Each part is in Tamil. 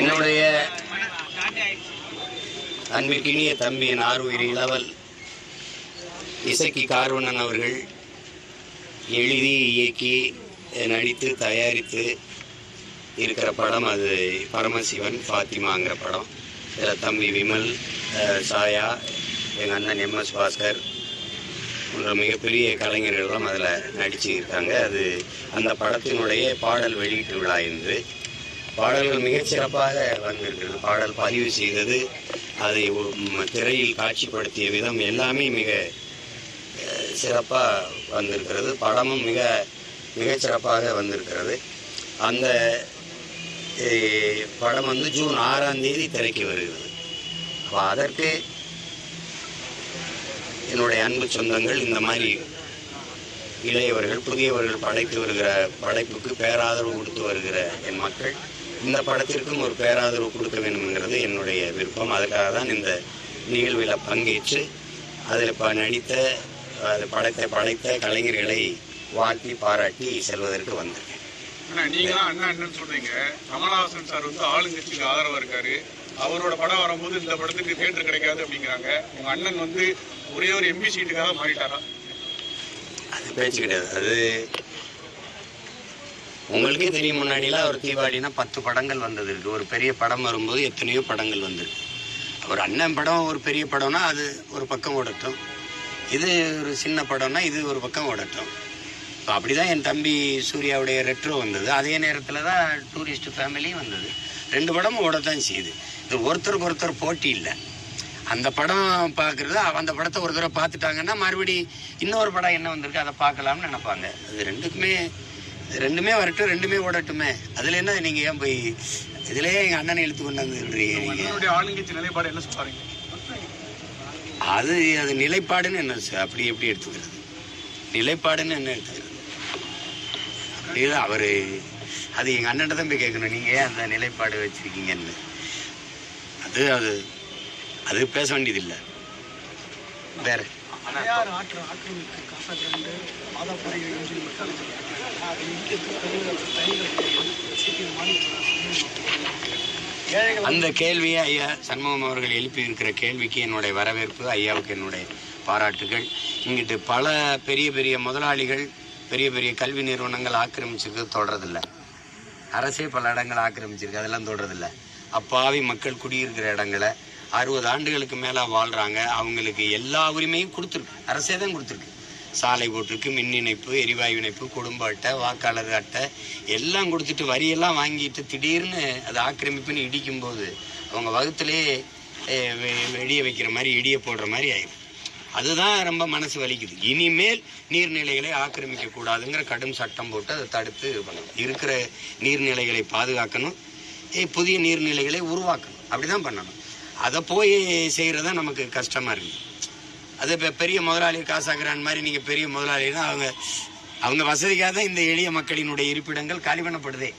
என்னுடைய அன்பிற்கினிய தம்பியின் நார்வுயிர் இளவல் இசக்கி கார்வணன் அவர்கள் எழுதி இயக்கி நடித்து தயாரித்து இருக்கிற படம் அது. பரமசிவன் ஃபாத்திமாங்கிற படம். இதில் தம்பி விமல் சாயா எங்கள் அண்ணன் எம்எஸ் பாஸ்கர் போன்ற மிகப்பெரிய கலைஞர்கள்லாம் அதில் நடிச்சு இருக்காங்க அது அந்த படத்தினுடைய பாடல் வெளியீட்டு விழா என்று பாடல்கள் மிகச்சிறப்பாக வந்திருக்கிறது பாடல் பதிவு செய்தது அதை திரையில் காட்சிப்படுத்திய விதம் எல்லாமே மிக சிறப்பாக வந்திருக்கிறது. படமும் மிக மிகச்சிறப்பாக வந்திருக்கிறது. அந்த படம் வந்து ஜூன் ஆறாம் தேதி திரைக்கு வருகிறது. அப்போ அதற்கு என்னுடைய அன்பு சொந்தங்கள் இந்த மாதிரி இளையவர்கள் புதியவர்கள் படைத்து வருகிற படைப்புக்கு பேராதரவு கொடுத்து வருகிற என் மக்கள் இந்த படத்திற்கும் ஒரு பேராதரவு கொடுக்க வேண்டும்ங்கிறது என்னுடைய விருப்பம். அதுக்காக தான் இந்த நிகழ்வில் பங்கேற்று அதில் ப நடித்த அது படைத்த படைத்த கலைஞர்களை வாழ்த்தி பாராட்டி செல்வதற்கு வந்திருக்கேன். நீங்களாம் அண்ணா அண்ணன் சொல்றீங்க கமலஹாசன் சார் வந்து ஆளுங்கட்சிக்கு ஆதரவா இருக்காரு. அவரோட படம் வரும்போது இந்த படத்துக்கு தேட்டர் கிடைக்காது அப்படிங்கிறாங்க. உங்க அண்ணன் வந்து ஒரே ஒரு எம்பி சீட்டுக்காக மாறிட்டாரா? அது பேச்சு கிடையாது. அது உங்களுக்கே தெரியும் முன்னாடிலாம் ஒரு தீபாவளினா பத்து படங்கள் வந்தது இருக்குது ஒரு பெரிய படம் வரும்போது எத்தனையோ படங்கள் வந்திருக்கு. ஒரு அண்ணன் படம் ஒரு பெரிய படம்னா அது ஒரு பக்கம் ஓடட்டும். இது ஒரு சின்ன படம்னா இது ஒரு பக்கம் ஓடட்டும். இப்போ அப்படி தான் என் தம்பி சூர்யாவுடைய ரெட்ரோ வந்தது. அதே நேரத்தில் தான் டூரிஸ்ட் ஃபேமிலியும் வந்தது. ரெண்டு படமும் ஓடத்தான் செய்யுது. இது ஒருத்தருக்கு ஒருத்தர் போட்டி இல்லை. அந்த படம் பார்க்குறது அந்த படத்தை ஒரு தடவை பார்த்துட்டாங்கன்னா மறுபடி இன்னொரு படம் என்ன வந்திருக்கு அதை பார்க்கலாம்னு நினைப்பாங்க. அது ரெண்டுக்குமே ரெண்டுமே வரட்டும் ரெண்டுமே ஓடட்டுமே அதில் என்ன நீங்கள் ஏன் போய் இதுலயே எங்கள் அண்ணனை இழுத்து கொண்டு வந்துடுறீங்க உங்க நீங்கள் அண்ணனுடைய ஆளுங்கட்சி நிலைப்பாடு என்ன சொல்றீங்க அது அது நிலைப்பாடுன்னு என்ன சார் அப்படி எப்படி எடுத்துக்கிறது நிலைப்பாடுன்னு என்ன எடுத்துக்கிறது அப்படிதான் அவர் அது எங்கள் அண்ணன் தான் போய் கேட்கணும் நீங்கள் ஏன் அந்த நிலைப்பாடு வச்சுருக்கீங்கன்னு அது அது அது பேச வேண்டியதில்லை வேற அந்த கேள்வியை ஐயா சண்முகம் அவர்கள் எழுப்பியிருக்கிற கேள்விக்கு என்னுடைய வரவேற்பு ஐயாவுக்கு என்னுடைய பாராட்டுகள். இங்கிட்டு பல பெரிய பெரிய முதலாளிகள் பெரிய பெரிய கல்வி நிறுவனங்கள் ஆக்கிரமிச்சிருக்கிறது தொடரதில்லை அரசே பல இடங்கள் ஆக்கிரமிச்சிருக்கு அதெல்லாம் தொடரதில்ல அப்பாவி மக்கள் குடியிருக்கிற இடங்களை அறுபது ஆண்டுகளுக்கு மேலே வாழ்கிறாங்க அவங்களுக்கு எல்லா உரிமையும் கொடுத்துருக்கு. அரசே தான் கொடுத்துருக்கு. சாலை போட்டிருக்கு மின் இணைப்பு எரிவாயு இணைப்பு குடும்ப அட்டை வாக்காளர் அட்டை எல்லாம் கொடுத்துட்டு வரியெல்லாம் வாங்கிட்டு திடீர்னு அது ஆக்கிரமிப்புன்னு இடிக்கும்போது அவங்க வகுத்துலேயே வெடியை வெடிய வைக்கிற மாதிரி இடியை போடுற மாதிரி ஆயிடும் அதுதான் ரொம்ப மனசு வலிக்குது. இனிமேல் நீர்நிலைகளை ஆக்கிரமிக்க கூடாதுங்கிற கடும் சட்டம் போட்டு அதை தடுத்து பண்ணணும். இருக்கிற நீர்நிலைகளை பாதுகாக்கணும். புதிய நீர்நிலைகளை உருவாக்கணும். அப்படிதான் பண்ணணும். அதை போய் செய்கிறதா நமக்கு கஷ்டமாக இருக்குது அது இப்போ பெரிய முதலாளி காசாக்குறான் மாதிரி நீங்கள் பெரிய முதலாளினா அவங்க அவங்க வசதிக்காக தான் இந்த எளிய மக்களினுடைய இருப்பிடங்கள் காலி பண்ணப்படுதே.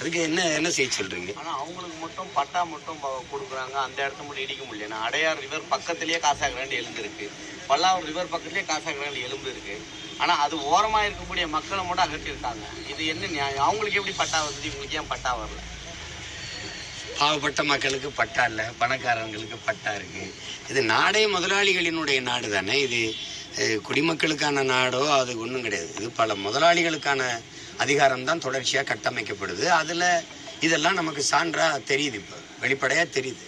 அதுக்கு என்ன என்ன செய்ய சொல்றீங்க? ஆனா அவங்களுக்கு மட்டும் பட்டா மட்டும் ப- கொடுக்குறாங்க. அந்த இடத்த மட்டும் இடிக்க முடியல. ஏன்னா அடையார் ரிவர் பக்கத்திலேயே காசாகிராண்டு எலும்பு இருக்கு. பல்லாவூர் ரிவர் பக்கத்திலேயே காசாகிராண்டு எலும்பு இருக்கு. ஆனா அது ஓரமா இருக்கக்கூடிய மக்களை மட்டும் அகற்றிருக்காங்க இது என்ன நியாயம்? அவங்களுக்கு எப்படி பட்டா வருது? இவங்களுக்கு ஏன் பட்டா வரல? பாவப்பட்ட மக்களுக்கு பட்டா இல்லை பணக்காரங்களுக்கு பட்டா இருக்கு. இது நாடே முதலாளிகளினுடைய நாடு தானே இது குடிமக்களுக்கான நாடோ அது ஒன்றும் கிடையாது. இது பல முதலாளிகளுக்கான அதிகாரம் தான் தொடர்ச்சியாக கட்டமைக்கப்படுது. அதில் இதெல்லாம் நமக்கு சான்றாக தெரியுது இப்போ வெளிப்படையாக தெரியுது.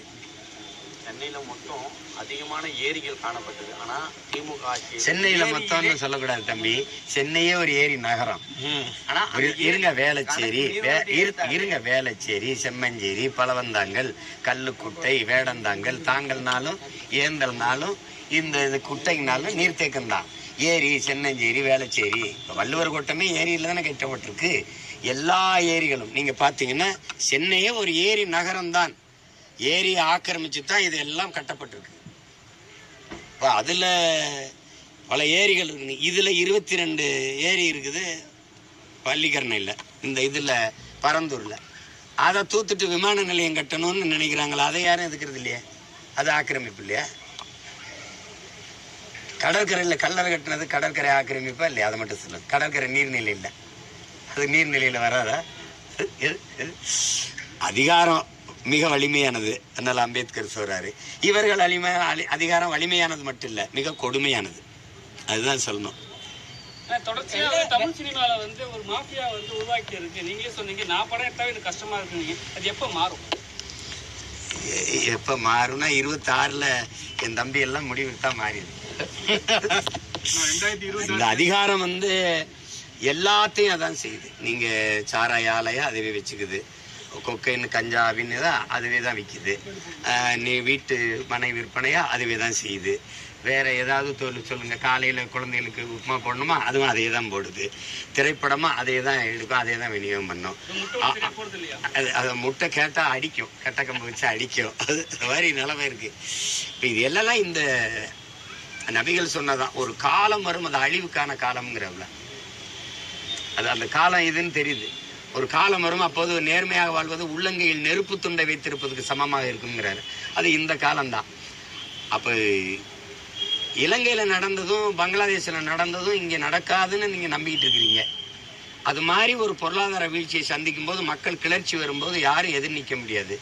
சென்னையில மட்டும் அதிகமான ஏரிகள் காணப்பட்டது. ஆனா திமுக ஆட்சி சென்னையில் மொத்தம்னு சொல்லக்கூடாது தம்பி. சென்னையே ஒரு ஏரி நகரம். ஆனா அந்த இரு- இருங்க வேளச்சேரி. இருங்க வேளச்சேரி செம்மஞ்சேரி பலவந்தாங்கல் கல்லுக்குட்டை வேடந்தாங்கல் தாங்கல்னாலும் ஏந்தல்னாலும் இந்த இது குட்டைனாலும் நீர்த்தேக்கம் தான் ஏரி சென்னஞ்சேரி வேளச்சேரி. இப்போ வள்ளுவர் கோட்டமே ஏரியில் தானே கட்டப்பட்டிருக்கு. எல்லா ஏரிகளும் நீங்கள் பார்த்தீங்கன்னா சென்னையே ஒரு ஏரி நகரம் தான் ஏரியை ஆக்கிரமிச்சு தான் இது எல்லாம் கட்டப்பட்டிருக்கு. இப்போ அதில் பல ஏரிகள் இருக்குது இதில் இருபத்தி ரெண்டு ஏரி இருக்குது. பள்ளிக்கரணையில் இந்த இதில் பரந்தூரில். அதை தூத்துட்டு விமான நிலையம் கட்டணும்னு நினைக்கிறாங்களா அதை யாரும் எதுக்குறது இல்லையா? அது ஆக்கிரமிப்பு இல்லையா? கடற்கரையில் கல்லறை கட்டினது கடற்கரை ஆக்கிரமிப்பா இல்லையா? அதை மட்டும் சொல்லுது கடற்கரை நீர்நிலை இல்லை அது நீர்நிலையில் வராதா? அதிகாரம். மிக வலிமையானது அதனால அம்பேத்கர் சொல்றாரு. இவர்கள் வலிமை அலி- அதிகாரம் வலிமையானது மட்டும் இல்ல மிக கொடுமையானது. அதுதான் சொல்லணும். ஆனா, தொடர்ச்சியா வந்து தமிழ் சினிமால வந்து ஒரு மாஃபியா வந்து உருவாக்கி இருக்கு நீங்களே சொன்னீங்க நான் படம் எடுத்தாவே எனக்கு கஷ்டமா இருக்குங்க அது எப்ப மாறும்? எப்ப மாறும்னா இருபத்தாறுல என் தம்பி எல்லாம் முடிவெடுத்தா மாறிடு இந்த அதிகாரம் வந்து எல்லாத்தையும் அதான் செய்யுது. நீங்க சாராய ஆலையா அதுவே வச்சுக்குது. கொக்கைன்னு கஞ்சா அப்படின்னு தான் அதுவே தான் விற்கிது நீ வீட்டு மனை விற்பனையா அதுவே தான் செய்யுது. வேற ஏதாவது தொழில் சொல்லுங்க. காலையில குழந்தைகளுக்கு உப்புமா போடணுமா? அதுவும் அதே தான் போடுது. திரைப்படமா அதே தான் எடுக்கும் அதே தான் விநியோகம் பண்ணும். அது அது முட்டை கேட்டா அடிக்கும். கட்டை கம்பு வச்சு அடிக்கும். அது மாதிரி நிலைமை இருக்கு. இப்போ இது எல்லாம் இந்த நபிகள் சொன்னதான். ஒரு காலம் வரும் அது அழிவுக்கான காலம்ங்கிறவள அது அந்த காலம் இதுன்னு தெரியுது. ஒரு காலம் வரும் அப்போது நேர்மையாக வாழ்வது உள்ளங்கையில் நெருப்பு துண்டை வைத்திருப்பதுக்கு சமமாக இருக்குங்கிறாரு. அது இந்த காலம்தான். அப்போ இலங்கையில் நடந்ததும் பங்களாதேஷில் நடந்ததும் இங்கே நடக்காதுன்னு நீங்கள் நம்பிக்கிட்டு இருக்கிறீங்க. அது மாதிரி ஒரு பொருளாதார வீழ்ச்சியை சந்திக்கும் போது மக்கள் கிளர்ச்சி வரும்போது யாரும் எதிர் நிற்க முடியாது.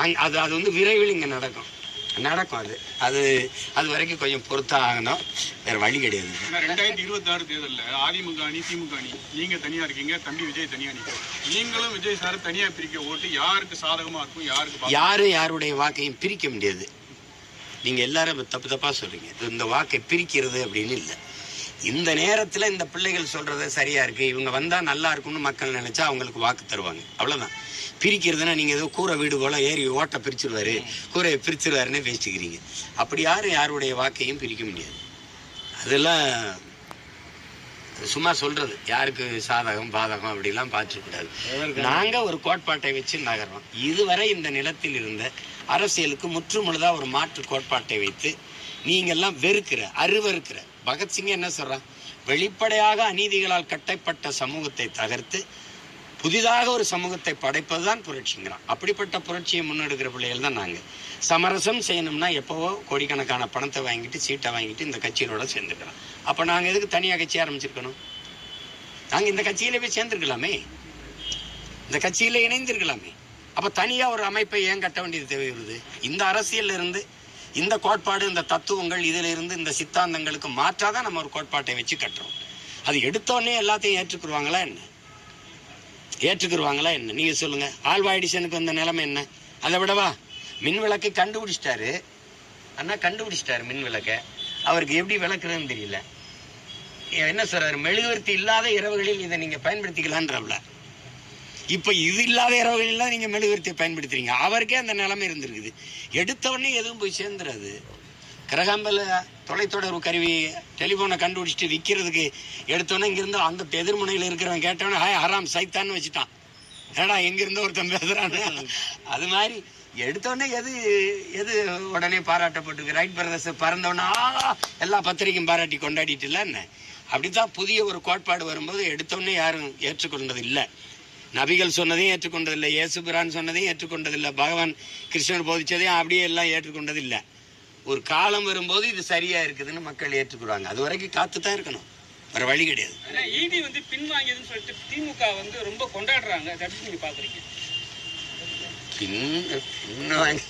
அங் அது அது வந்து விரைவில் இங்கே நடக்கும். நடக்கும் அது. அது அது வரைக்கும் கொஞ்சம் பொறுத்தா ஆகணும் வேற வழி கிடையாது. ரெண்டாயிரத்தி இருபத்தி ஆறு தேர்தல்ல அதிமுக அணி திமுக அணி நீங்க தனியா இருக்கீங்க தம்பி விஜய் தனியா நிற்கும் நீங்களும் விஜய் சார் தனியா பிரிக்க ஓட்டு யாருக்கு சாதகமா இருக்கும் யாருக்கு யாரும் யாருடைய வாக்கையும் பிரிக்க முடியாது. நீங்க எல்லாரும் தப்பு தப்பா சொல்றீங்க. இது இந்த வாக்கை பிரிக்கிறது அப்படின்னு இல்லை. இந்த நேரத்துல இந்த பிள்ளைகள் சொல்றது சரியா இருக்கு. இவங்க வந்தா நல்லா இருக்கும்னு மக்கள் நினைச்சா அவங்களுக்கு வாக்கு தருவாங்க. அவ்வளவுதான். பிரிக்கிறதுனா நீங்க ஏதோ கூரை வீடு போல ஏறி ஓட்டை பிரிச்சிருவாரு. கூரையை பிரிச்சிருவாருன்னு பேசிக்கிறீங்க. அப்படி யாரும் யாருடைய வாக்கையும் பிரிக்க முடியாது. அதெல்லாம் அது சும்மா சொல்றது. யாருக்கு சாதகம் பாதகம் அப்படிலாம் பார்த்துக்கூடாது. நாங்க ஒரு கோட்பாட்டை வச்சு நகர்றோம். இதுவரை இந்த நிலத்தில் இருந்த அரசியலுக்கு முற்று முழுதா ஒரு மாற்று கோட்பாட்டை வைத்து நீங்கெல்லாம் வெறுக்கிற அருவருக்கிற பகத்சிங் என்ன சொல்றான் வெளிப்படையாக அநீதிகளால் கட்டப்பட்ட சமூகத்தை தகர்த்து புதிதாக ஒரு சமூகத்தை படைப்பதுதான் புரட்சிங்கிறான். அப்படிப்பட்ட புரட்சியை முன்னெடுக்கிற பிள்ளைகள் தான் நாங்கள் சமரசம் செய்யணும்னா எப்போவோ கோடிக்கணக்கான பணத்தை வாங்கிட்டு சீட்டை வாங்கிட்டு இந்த கட்சிகளோட சேர்ந்துக்கிறோம் அப்போ நாங்கள் எதுக்கு தனியாக கட்சி ஆரம்பிச்சிருக்கணும்? நாங்கள் இந்த கட்சியில போய் சேர்ந்துருக்கலாமே. இந்த கட்சியில இணைந்திருக்கலாமே. அப்போ தனியாக ஒரு அமைப்பை ஏன் கட்ட வேண்டியது தேவை வருது இந்த அரசியலில் இருந்து இந்த கோட்பாடு இந்த தத்துவங்கள் இதில் இருந்து இந்த சித்தாந்தங்களுக்கு மாற்றாதான் நம்ம ஒரு கோட்பாட்டை வச்சு கட்டுறோம். அது எடுத்தோடனே எல்லாத்தையும் ஏற்றுக்குருவாங்களா என்ன? ஏற்றுக்குருவாங்களா என்ன? நீங்க சொல்லுங்க. ஆல்வா எடிசனுக்கு வந்த நிலைமை என்ன? அதை விடவா? மின் விளக்கை கண்டுபிடிச்சிட்டாரு. அண்ணா கண்டுபிடிச்சிட்டாரு மின் விளக்கை. அவருக்கு எப்படி விளக்குறதுன்னு தெரியல. என்ன சொல்றாரு? மெழுகுவர்த்தி இல்லாத இரவுகளில் இதை நீங்க பயன்படுத்திக்கலான்றவள இப்போ இது இல்லாத இரவுகளெல்லாம் நீங்கள் மெழுகுவர்த்தியை பயன்படுத்துறீங்க. அவருக்கே அந்த நிலைமை இருந்திருக்குது. எடுத்தவொடனே எதுவும் போய் சேர்ந்துடாது கிரகாம்பல தொலைத்தொடர்பு கருவி டெலிஃபோனை கண்டுபிடிச்சிட்டு விற்கிறதுக்கு எடுத்தோன்னே இங்கேருந்து அந்த எதிர்முனையில் இருக்கிறவன் கேட்டவனே ஹாய் ஹராம் சைத்தான்னு வச்சுட்டான். ஏடா எங்கிருந்தோ ஒருத்தன் பேசுறான்னு. அது மாதிரி எடுத்தோடனே எது எது உடனே பாராட்டப்பட்டிருக்கு? ரைட் பிரதர்ஸ் பறந்தோன்னா எல்லா பத்திரிக்கையும் பாராட்டி கொண்டாடிட்டு என்ன? அப்படித்தான் புதிய ஒரு கோட்பாடு வரும்போது எடுத்தோடனே யாரும் ஏற்றுக்கொண்டது இல்லை நபிகள் சொன்னதையும் ஏற்றுக்கொண்டதில்லை இயேசு பிரான் சொன்னதையும் ஏற்றுக்கொண்டதில்லை பகவான் கிருஷ்ணர் போதிச்சதையும் அப்படியே எல்லாம் ஏற்றுக்கொண்டதில்லை. ஒரு காலம் வரும்போது இது சரியா இருக்குதுன்னு மக்கள் ஏற்றுக்குறாங்க. அது வரைக்கும் காத்து தான் இருக்கணும். வேற வழி கிடையாது. ஈடி வந்து பின்வாங்கியதுன்னு சொல்லிட்டு திமுக வந்து ரொம்ப கொண்டாடுறாங்க. எப்படி நீங்க பாக்குறீங்க? பின் பின்வாங்க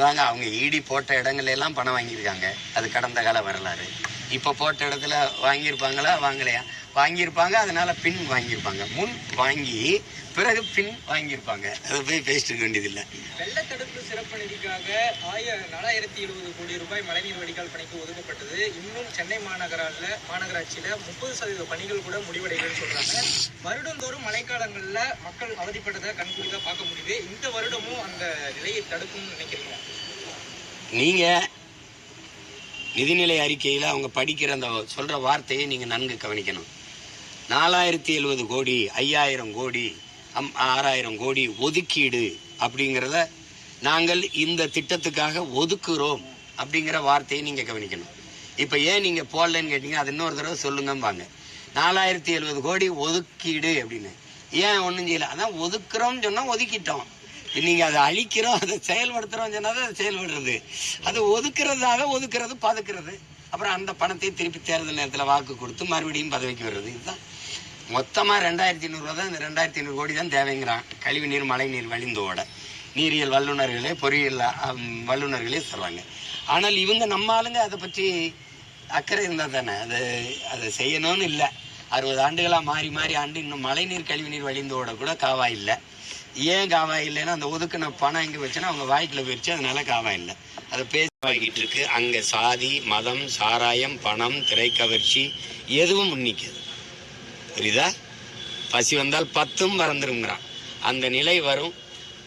வாங்க அவங்க ஈடி போட்ட இடங்கள்ல எல்லாம் பணம் வாங்கியிருக்காங்க. அது கடந்த கால வரலாறு. இப்போ போட்ட இடத்துல வாங்கியிருப்பாங்களா? வாங்கலையா? வாங்கியிருப்பாங்க அதனால பின் வாங்கியிருப்பாங்க. முன் வாங்கி பிறகு பின் வாங்கியிருப்பாங்க. அதை போய் பேசிட்டு இருக்க வேண்டியதில்லை. வெள்ள தடுப்பு சிறப்பு நிதிக்காக ஆய நாலாயிரத்தி எழுபது கோடி ரூபாய் மழைநீர் வடிகால் பணிக்கு ஒதுக்கப்பட்டது. இன்னும் சென்னை மாநகரால மாநகராட்சியில முப்பது சதவீத பணிகள் கூட முடிவடைகள்னு சொல்றாங்க. வருடந்தோறும் மழைக்காலங்கள்ல மக்கள் அவதிப்பட்டதை கண்கூடிதான் பார்க்க முடியுது. இந்த வருடமும் அந்த நிலையை தடுக்கும்னு நினைக்கிறீங்க நீங்க நிதிநிலை அறிக்கையில் அவங்க படிக்கிற அந்த சொல்கிற வார்த்தையை நீங்கள் நன்கு கவனிக்கணும். நாலாயிரத்தி எழுபது கோடி ஐயாயிரம் கோடி அம் ஆறாயிரம் கோடி ஒதுக்கீடு அப்படிங்கிறத நாங்கள் இந்த திட்டத்துக்காக ஒதுக்குறோம் அப்படிங்கிற வார்த்தையை நீங்கள் கவனிக்கணும். இப்போ ஏன் நீங்கள் போடலன்னு கேட்டீங்க அது இன்னொரு தடவை சொல்லுங்கம்பாங்க. நாலாயிரத்தி எழுபது கோடி ஒதுக்கீடு அப்படின்னு. ஏன் ஒன்றும் செய்யலை? அதான் ஒதுக்குறோம்னு சொன்னால் ஒதுக்கிட்டோம். நீங்கள் அதை அழிக்கிறோம் அதை செயல்படுத்துகிறோம் சொன்னால் தான் செயல்படுறது. அது ஒதுக்குறதாக ஒதுக்குறது பதுக்கிறது. அப்புறம் அந்த பணத்தை திருப்பி தேர்தல் நேரத்தில் வாக்கு கொடுத்து மறுபடியும் பதவிக்கு வர்றது. இதுதான். மொத்தமாக ரெண்டாயிரத்தி ஐநூறுரூவா தான் இந்த ரெண்டாயிரத்தி ஐநூறு கோடி தான் தேவைங்கிறான். கழிவு நீர் மழை நீர் வழிந்தோட நீரியல் வல்லுநர்களே பொறியியல் வல்லுநர்களே சொல்கிறாங்க ஆனால் இவங்க நம்ம ஆளுங்க அதை பற்றி அக்கறை இருந்தால் தானே. அது அதை செய்யணும்னு இல்லை. அறுபது ஆண்டுகளாக மாறி மாறி ஆண்டு இன்னும் மழைநீர் கழிவு நீர் வழிந்தோட கூட காவா இல்லை. ஏன் காவா இல்லைன்னா அந்த ஒதுக்குன பணம் எங்கே வச்சுன்னா அவங்க வாய்க்கில் போயிடுச்சு அதனால காவா இல்லை. அதை பேசிக்கிட்டு இருக்கு. அங்கே சாதி மதம் சாராயம் பணம் திரைக்கவர்ச்சி எதுவும் முன்னிக்குது. புரியுதா? பசி வந்தால் பத்தும் மறந்துருங்கிறான் அந்த நிலை வரும்.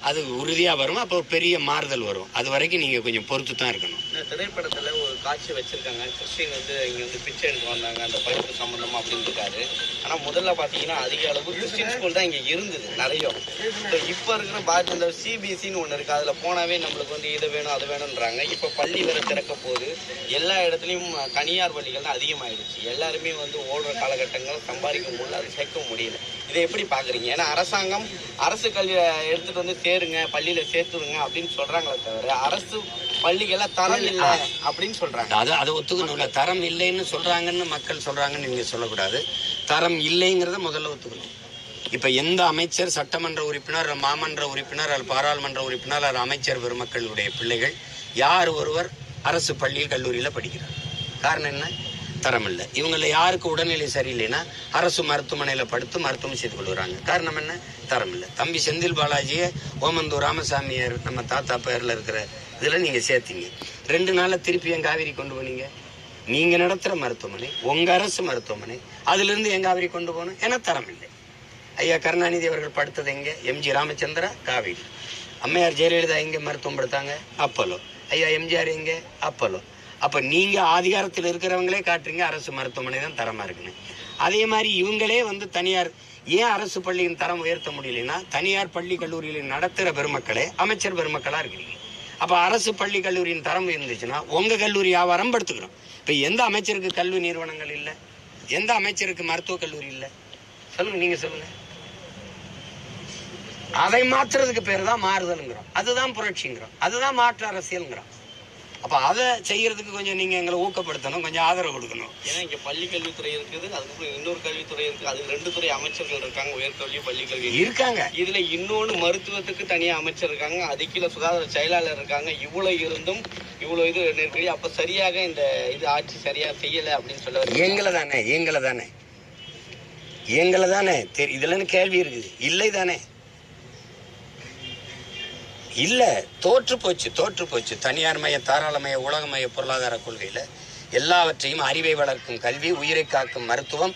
அது உறுதியாக வரும் அப்போ பெரிய மாறுதல் வரும். அது வரைக்கும் நீங்கள் கொஞ்சம் பொறுத்து தான் இருக்கணும். இந்த ஒரு காட்சி வச்சுருக்காங்க. கிறிஸ்டின் வந்து இங்கே வந்து பிச்சை எடுக்க வந்தாங்க அந்த படிப்பு சம்மந்தமாக அப்படின்னு இருக்காரு. ஆனால் முதல்ல பார்த்தீங்கன்னா அதிக அளவு கிறிஸ்டின் ஸ்கூல் தான் இங்கே இருந்தது நிறைய. இப்போ இப்போ இருக்கிற பாரதி இந்த சிபிஎஸ்சின்னு ஒன்று இருக்குது அதில் போனாவே நம்மளுக்கு வந்து இது வேணும் அது வேணும்ன்றாங்க. இப்போ பள்ளி வேறு திறக்க போகுது. எல்லா இடத்துலையும் தனியார் பள்ளிகள் தான் அதிகமாகிடுச்சு எல்லாருமே வந்து ஓடுற காலகட்டங்கள் சம்பாதிக்க முடியல அது சேர்க்க முடியல. இதை எப்படி பாக்குறீங்க? ஏன்னா அரசாங்கம் அரசு கல்வியை எடுத்துட்டு வந்து சேருங்க பள்ளியில சேர்த்துருங்க அப்படின்னு சொல்றாங்களே தவிர அரசு பள்ளிகள்ல தரம் இல்லை அப்படின்னு சொல்றாங்க. அது அதை ஒத்துக்கணும்ல. தரம் இல்லைன்னு சொல்கிறாங்கன்னு மக்கள் சொல்கிறாங்கன்னு நீங்கள் சொல்லக்கூடாது. தரம் இல்லைங்கிறத முதல்ல ஒத்துக்கணும். இப்போ எந்த அமைச்சர் சட்டமன்ற உறுப்பினர் மாமன்ற உறுப்பினர் அல்லது பாராளுமன்ற உறுப்பினர் அல்லது அமைச்சர் பெருமக்களுடைய பிள்ளைகள் யார் ஒருவர் அரசு பள்ளியில் கல்லூரியில் படிக்கிறார்? காரணம் என்ன? தரமில்லை. இவங்களில் இவங்கள யாருக்கு உடல்நிலை சரியில்லைன்னா அரசு மருத்துவமனையில் படுத்து மருத்துவம் செய்து கொள்கிறாங்க காரணம் என்ன? தரமில்லை. தம்பி செந்தில் பாலாஜியை ஓமந்தூர் ராமசாமியார் நம்ம தாத்தா பேரில் இருக்கிற இதில் நீங்கள் சேர்த்தீங்க. ரெண்டு நாளில் திருப்பி என் காவேரி கொண்டு போனீங்க. நீங்கள் நடத்துகிற மருத்துவமனை உங்கள் அரசு மருத்துவமனை அதுலேருந்து என் காவேரி கொண்டு போகணும். ஏன்னா தரம் இல்லை ஐயா கருணாநிதி அவர்கள் படுத்தது எங்கே? எம்ஜி ராமச்சந்திரா காவேரி. அம்மையார் ஜெயலலிதா எங்கே மருத்துவம் படுத்தாங்க? அப்பலோ ஐயா எம்ஜிஆர் எங்கே? அப்பலோ அப்போ நீங்கள் அதிகாரத்தில் இருக்கிறவங்களே காட்டுறீங்க அரசு மருத்துவமனை தான் தரமாக இருக்குன்னு. அதே மாதிரி இவங்களே வந்து தனியார் ஏன் அரசு பள்ளியின் தரம் உயர்த்த முடியலைன்னா தனியார் பள்ளி கல்லூரியில் நடத்துகிற பெருமக்களே அமைச்சர் பெருமக்களாக இருக்கிறீங்க. அப்போ அரசு பள்ளி கல்லூரியின் தரம் இருந்துச்சுன்னா உங்கள் கல்லூரி வியாபாரம் படுத்துக்கிறோம். இப்போ எந்த அமைச்சருக்கு கல்வி நிறுவனங்கள் இல்லை? எந்த அமைச்சருக்கு மருத்துவக் கல்லூரி இல்லை? சொல்லுங்கள் நீங்கள் சொல்லுங்கள் அதை மாற்றுறதுக்கு பேர் தான் மாறுதலுங்கிறோம். அதுதான் புரட்சிங்கிறோம். அதுதான் மாற்று அரசியலுங்கிறோம். அப்போ அதை செய்யறதுக்கு கொஞ்சம் நீங்கள் எங்களை ஊக்கப்படுத்தணும் கொஞ்சம் ஆதரவு கொடுக்கணும். ஏன்னா இங்க பள்ளி கல்வித்துறை இருக்குது அதுக்கப்புறம் இன்னொரு கல்வித்துறை இருக்கு. அது ரெண்டு துறை அமைச்சர்கள் இருக்காங்க உயர்கல்வி பள்ளி கல்வி இருக்காங்க. இதுல இன்னொன்னு மருத்துவத்துக்கு தனியா அமைச்சர் இருக்காங்க அது கீழே சுகாதார செயலாளர் இருக்காங்க. இவ்வளவு இருந்தும் இவ்வளவு இது நெருக்கடி அப்ப சரியாக இந்த இது ஆட்சி சரியா செய்யல அப்படின்னு சொல்ல? எங்களை தானே எங்களை தானே. எங்களை தானே. தெரி இதுலன்னு கேள்வி இருக்குது. இல்லை தானே. இல்லை தோற்று போச்சு தோற்று போச்சு. தனியார் மய தாராளமய உலகமய பொருளாதார கொள்கையில் எல்லாவற்றையும் அறிவை வளர்க்கும் கல்வி உயிரை காக்கும் மருத்துவம்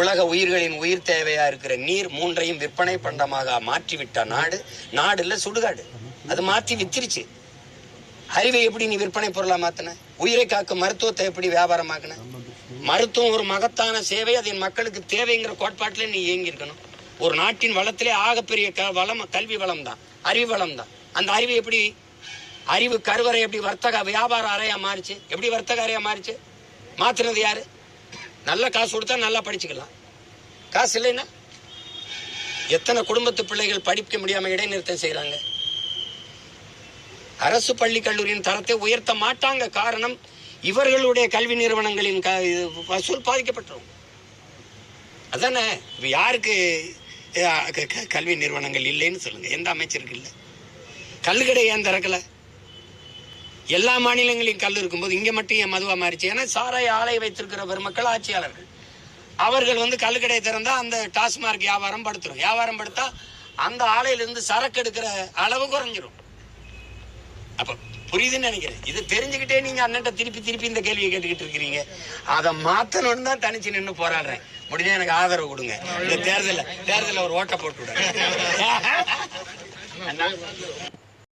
உலக உயிர்களின் உயிர் தேவையாக இருக்கிற நீர் மூன்றையும் விற்பனை பண்டமாக மாற்றிவிட்ட நாடு நாடு இல்லை சுடுகாடு. அது மாற்றி வித்திருச்சு. அறிவை எப்படி நீ விற்பனை பொருளாக மாற்றின உயிரை காக்கும் மருத்துவத்தை எப்படி வியாபாரமாக்கின மருத்துவம் ஒரு மகத்தான சேவை அது என் மக்களுக்கு தேவைங்கிற கோட்பாட்டில் நீ இயங்கியிருக்கணும். ஒரு நாட்டின் வளத்திலே ஆகப்பெரிய க வளம் கல்வி வளம் தான் அறிவு வளம் தான் அந்த அறிவு எப்படி? அறிவு கருவறை எப்படி வர்த்தக வியாபார அறையாக மாறிச்சு? எப்படி வர்த்தக அறையாக மாறிச்சு? மாற்றினது யார்? நல்ல காசு கொடுத்தா நல்லா படிச்சுக்கலாம். காசு இல்லைன்னா எத்தனை குடும்பத்து பிள்ளைகள் படிக்க முடியாமல் இடைநிறுத்தம் செய்கிறாங்க அரசு பள்ளி கல்லூரியின் தரத்தை உயர்த்த மாட்டாங்க. காரணம் இவர்களுடைய கல்வி நிறுவனங்களின் க இது வசூல் பாதிக்கப்பட்டுரும். அதானே? இப்போ யாருக்கு கல்வி நிறுவனங்கள் இல்லைன்னு சொல்லுங்கள் எந்த அமைச்சருக்கு இல்லை? கல்லுக்கடை ஏன் திறக்கல? எல்லா மாநிலங்களிலும் கல் இருக்கும்போது இங்கே மட்டும் ஏன் மதுவாக மாறிச்சு? ஏன்னா சாராய ஆலை வைத்திருக்கிற பெருமக்கள் ஆட்சியாளர்கள். அவர்கள் வந்து கல்லுக்கடை திறந்தால் அந்த டாஸ்மார்க் வியாபாரம் படுத்துரும். வியாபாரம் படுத்தா அந்த ஆலையிலிருந்து சரக்கு எடுக்கிற அளவு குறைஞ்சிரும். அப்போ புரியுதுன்னு நினைக்கிறேன். இது தெரிஞ்சுக்கிட்டே நீங்கள் அண்ணன்ட்ட திருப்பி திருப்பி இந்த கேள்வியை கேட்டுக்கிட்டு இருக்கிறீங்க. அதை மாற்றணும்னு தான் தனிச்சு நின்று போராடுறேன். முடிஞ்சா எனக்கு ஆதரவு கொடுங்க. இந்த தேர்தலில் தேர்தலில் ஒரு ஓட்டை போட்டு விடுங்க அண்ணா